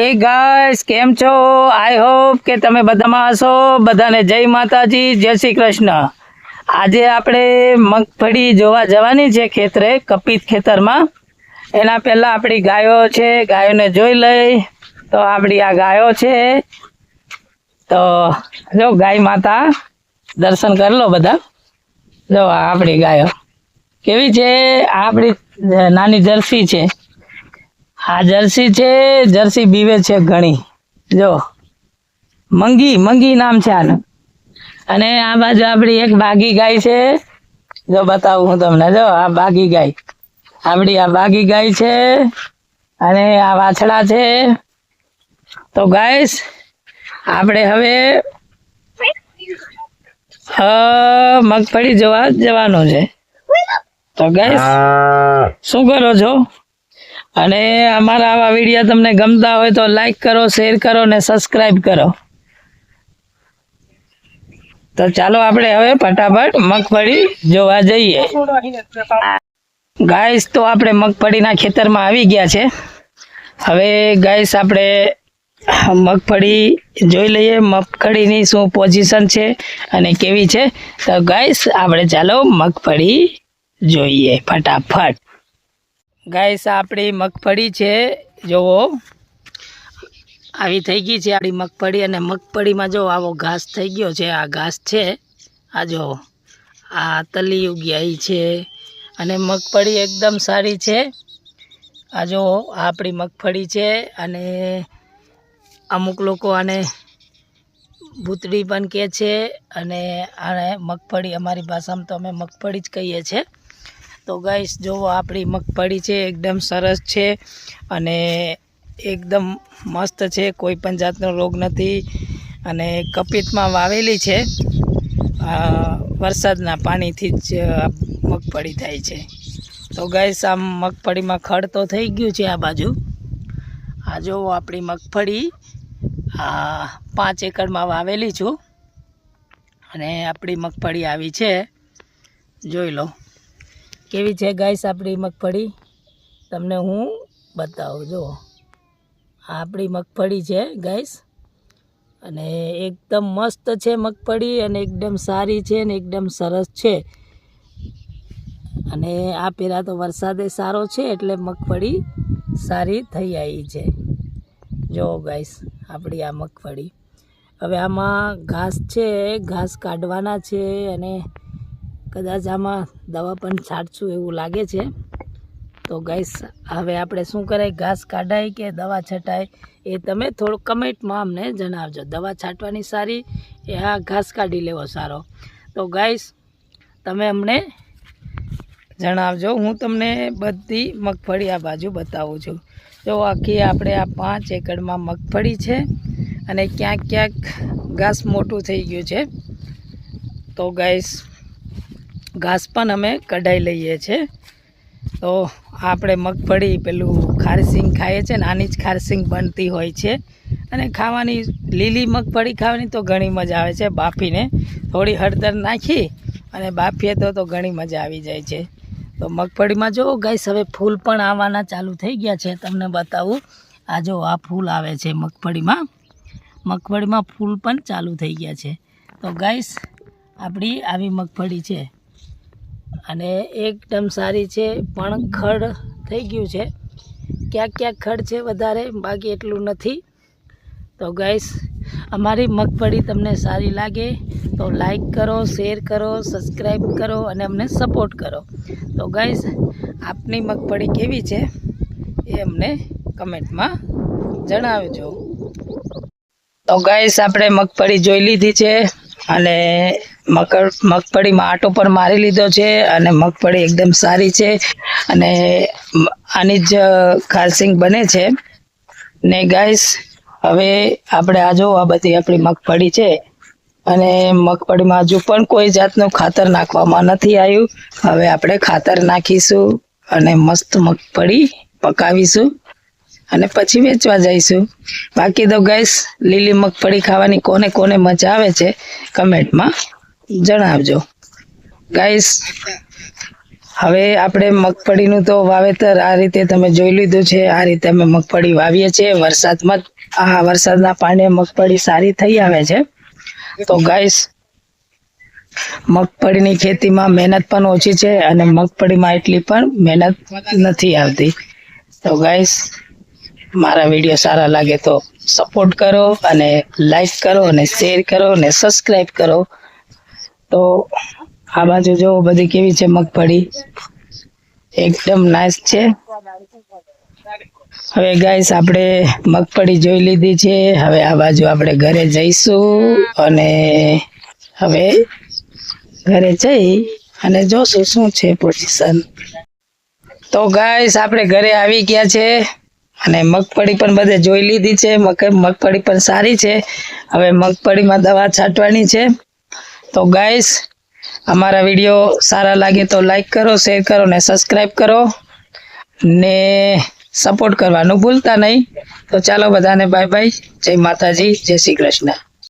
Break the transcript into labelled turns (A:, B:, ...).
A: એ guys કેમ છો? I hope કે તમે બધામાં હશો. બધાને જય માતાજી, જય શ્રી કૃષ્ણ. આજે આપણે મગફળી જોવા જવાની છે ખેતરે, કપિત ખેતરમાં. એના પહેલાં આપણી ગાયો છે, ગાયોને જોઈ લઈ. તો આપણી આ ગાયો છે. તો જો ગાય માતા, દર્શન કરી લો બધા. જો આપણી ગાયો. કેવી છે? આપણી નાની જર્સી છે. આ જર્સી છે જર્સી બીવે છે ઘણી. જો મંગી મંગી નામ છે આનું. અને આ બાજુ આપણી એક બાગી ગાય છે. જો બતાવું હું તમને જો આ બાગી ગાય. આપણી આ બાગી ગાય છે અને આ વાછડા છે. તો ગાઈસ આપણે હવે મગફળી જોવા જવાનું છે. તો ગાઈસ શું કરો છો? અને અમારા આવા વીડિયો તમને ગમતા હોય તો લાઈક કરો શેર કરો ને સબસ્ક્રાઈબ કરો. તો ચાલો આપણે હવે ફટાફટ મગફળી જોવા જઈએ. ગાઈસ તો આપણે મગફળીના ખેતરમાં આવી ગયા છે. હવે ગાઈસ આપણે મગફળી જોઈ લઈએ, મગફળીની શું પોઝિશન છે અને કેવી છે. તો ગાઈસ આપણે ચાલો મગફળી જોઈએ ફટાફટ. ગાઈસ, આપણી મગફળી છે, જોવો. આવી થઈ ગઈ છે આપણી મગફળી અને મગફળીમાં જો આવો ઘાસ થઈ ગયો છે, આ ઘાસ છે. આ જો, આ તલી ઉગ્યાઈ છે અને મગફળી એકદમ સારી છે. આ જો આપણી મગફળી છે અને અમુક લોકો આને ભૂતળી પણ કહે છે અને આને મગફળી, અમારી ભાષામાં તો અમે મગફળી જ કહીએ છીએ. તો ગાઈસ, જુઓ આપણી મગફળી છે, એકદમ સરસ છે અને એકદમ મસ્ત છે, કોઈ પણ જાતનો રોગ નથી અને કપિતમાં વાવેલી છે. વરસાદના પાણીથી જ મગફળી થાય છે. તો ગાઈસ, આમ મગફળીમાં ખડ તો થઈ ગયું છે આ બાજુ. આ જોવો આપણી મગફળી. પાંચ એકરમાં વાવેલી છું. અને આપણી મગફળી આવી છે. જોઈ લો. કેવી છે ગાઈસ આપણી મગફળી? તમને હું બતાવું જો આપણી મગફળી છે ગાઈસ. અને એકદમ મસ્ત છે મગફળી અને એકદમ સારી છે અને એકદમ સરસ છે. અને આ પહેલાં તો વરસાદે સારો છે એટલે મગફળી સારી થઈ આવી છે. જો ગાઈસ આપણી આ મગફળી. હવે આમાં ઘાસ છે, ઘાસ કાઢવાના છે અને કદાચ આમાં દવા પણ છાંટશું એવું લાગે છે. તો ગાઈસ હવે આપણે શું કરાય? ઘાસ કાઢાય કે દવા છટાય? એ તમે થોડું કમેન્ટમાં અમને જણાવજો. દવા છાંટવાની સારી એ આ ઘાસ કાઢી લેવો સારો? તો ગાઈસ તમે અમને જણાવજો. હું તમને બધી મગફળી આ બાજુ બતાવું છું. જો આખી આપણે આ પાંચ એકડમાં મગફળી છે અને ક્યાંક ક્યાંક ઘાસ મોટું થઈ ગયું છે. તો ગાઈસ ઘાસ પણ અમે કઢાઈ લઈએ છીએ. તો આપણે મગફળી પેલું ખારસિંગ ખાઈએ છીએ ને આની જ ખારસિંગ બનતી હોય છે. અને ખાવાની લીલી મગફળી ખાવાની તો ઘણી મજા આવે છે બાફીને. થોડી હળદર નાખી અને બાફીએ તો તો ઘણી મજા આવી જાય છે. તો મગફળીમાં જો ગાઈસ હવે ફૂલ પણ આવવાના ચાલુ થઈ ગયા છે. તમને બતાવું. આ જો આ ફૂલ આવે છે મગફળીમાં. મગફળીમાં ફૂલ પણ ચાલુ થઈ ગયા છે. તો ગાઈસ, આપણી આવી મગફળી છે. અને એકદમ સારી છે, પણ ખડ થઈ ગયું છે. ક્યાંક ક્યાંક ખડ છે, વધારે બાકી એટલું નથી. તો ગાઈસ અમારી મગફળી તમને સારી લાગે તો લાઈક કરો શેર કરો સબસ્ક્રાઈબ કરો અને અમને સપોર્ટ કરો. તો ગાઈસ આપની મગફળી કેવી છે એ અમને કમેન્ટમાં જણાવજો. તો ગાઈસ આપણે મગફળી જોઈ લીધી છે અને મકર, મગફળીમાં આટો પણ મારી લીધો છે અને મગફળી એકદમ સારી છે અને આની જ ખારસિંગ બને છે. ને ગાઈસ, હવે આપણે આ જો, આ બધી આપણી મગફળી છે અને મગફળીમાં હજુ પણ કોઈ જાતનું ખાતર નાખવામાં નથી આવ્યું. હવે આપણે ખાતર નાખીશું અને મસ્ત મગફળી પકાવીશું અને પછી વેચવા જઈશું. બાકી તો ગેસ લીલી મગફળી ખાવાની કોને કોને મજા આવે છે? કમેન્ટમાં જણાવજો. ગાઈસ હવે આપણે મગફળીનું તો વાવેતર આ રીતે તમે જોઈ લીધું છે, આ રીતે અમે મગફળી વાવીએ છીએ. વરસાદમાં આ વરસાદના પાણીએ મગફળી સારી થઈ આવે છે. તો ગાઈસ મગફળીની ખેતીમાં મહેનત પણ ઓછી છે અને મગફળીમાં એટલી પણ મહેનત નથી આવતી. તો ગાઈસ મારા વીડિયો સારા લાગે તો સપોર્ટ કરો અને લાઈક કરો અને શેર કરો અને સબસ્ક્રાઈબ કરો. તો આ બાજુ જો બધી કેવી છે મગફળી? એકદમ નાઇસ છે. હવે ગાઈસ આપણે મગફળી જોઈ લીધી છે. હવે આ બાજુ આપણે ઘરે જઈશું અને હવે ઘરે જઈ અને જોશું શું છે પોઝિશન તો ગાઈસ આપણે ઘરે આવી ગયા છે અને મગફળી પણ બધે જોઈ લીધી છે. મગ- મગફળી પણ સારી છે. હવે મગફળીમાં દવા છાંટવાની છે. તો ગાઈસ અમારા વીડિયો સારા લાગે તો લાઈક કરો શેર કરો ને સબસ્ક્રાઈબ કરો ને સપોર્ટ કરવાનું ભૂલતા નહીં. તો ચાલો બધાને બાય બાય જય માતાજી, જય શ્રી કૃષ્ણ.